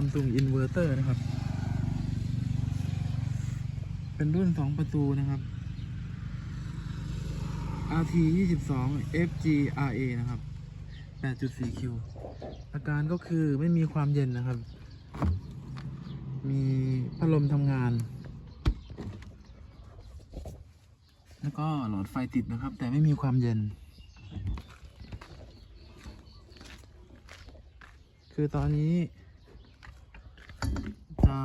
Samsung Inverter นะครับ เป็นรุ่น2ประตูนะครับ RT 22 FG RA นะครับ 8.4Q อาการก็คือไม่มีความเย็นนะครับ มีพัดลมทำงาน แล้วก็หลอดไฟติดนะครับ แต่ไม่มีความเย็น คือตอนนี้ จะ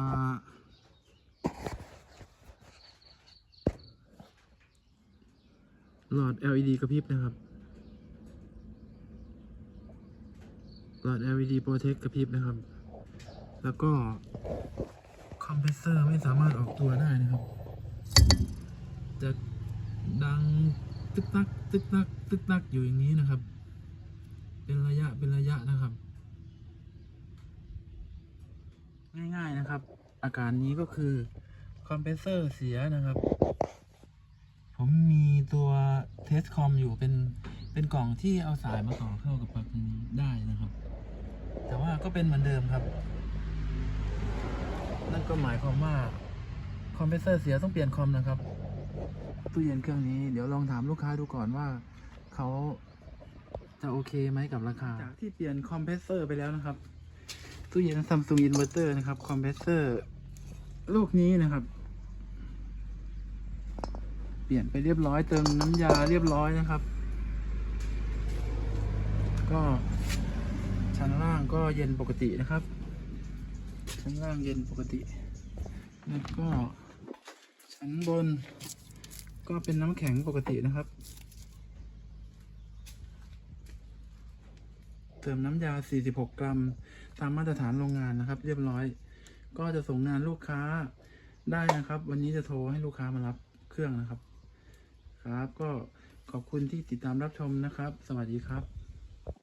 หลอด LED กระพริบนะครับ หลอด LED Protect กระพริบนะครับ แล้วก็คอมเพรสเซอร์ไม่สามารถออกตัวได้นะครับ จะดังตึกตักตึกตักตึกตักอยู่อย่างนี้นะครับ เป็นระยะเป็นระยะนะครับ ง่ายๆนะครับ อาการนี้ก็คือคอมเพรสเซอร์เสียนะครับ ผมมีตัวเทสคอมอยู่เป็นเป็นกล่องที่เอาสายมาต่อเข้ากับปลั๊กนี้ได้นะครับ แต่ว่าก็เป็นเหมือนเดิมครับ นั่นก็หมายความว่าคอมเพรสเซอร์เสียต้องเปลี่ยนคอมนะครับตู้เย็นเครื่องนี้เดี๋ยวลองถามลูกค้าดูก่อนว่าเขาจะโอเคไหมกับราคา จากที่เปลี่ยนคอมเพรสเซอร์ไปแล้วนะครับ ตู้เย็น Samsung Inverter นะครับ คอมเพรสเซอร์ ลูกนี้นะครับ เปลี่ยนไปเรียบร้อยเติมน้ำยาเรียบร้อยนะครับ ก็ชั้นล่างก็เย็นปกตินะครับ ชั้นล่างเย็นปกติ แล้วก็ชั้นบนก็เป็นน้ำแข็งปกตินะครับ เติมน้ำยา 46 กรัม ตามมาตรฐานโรงงานนะครับ เรียบร้อย ก็จะส่งงานลูกค้าได้นะครับ วันนี้จะโทรให้ลูกค้ามารับเครื่องนะครับ ครับ ก็ขอบคุณที่ติดตามรับชมนะครับ สวัสดีครับ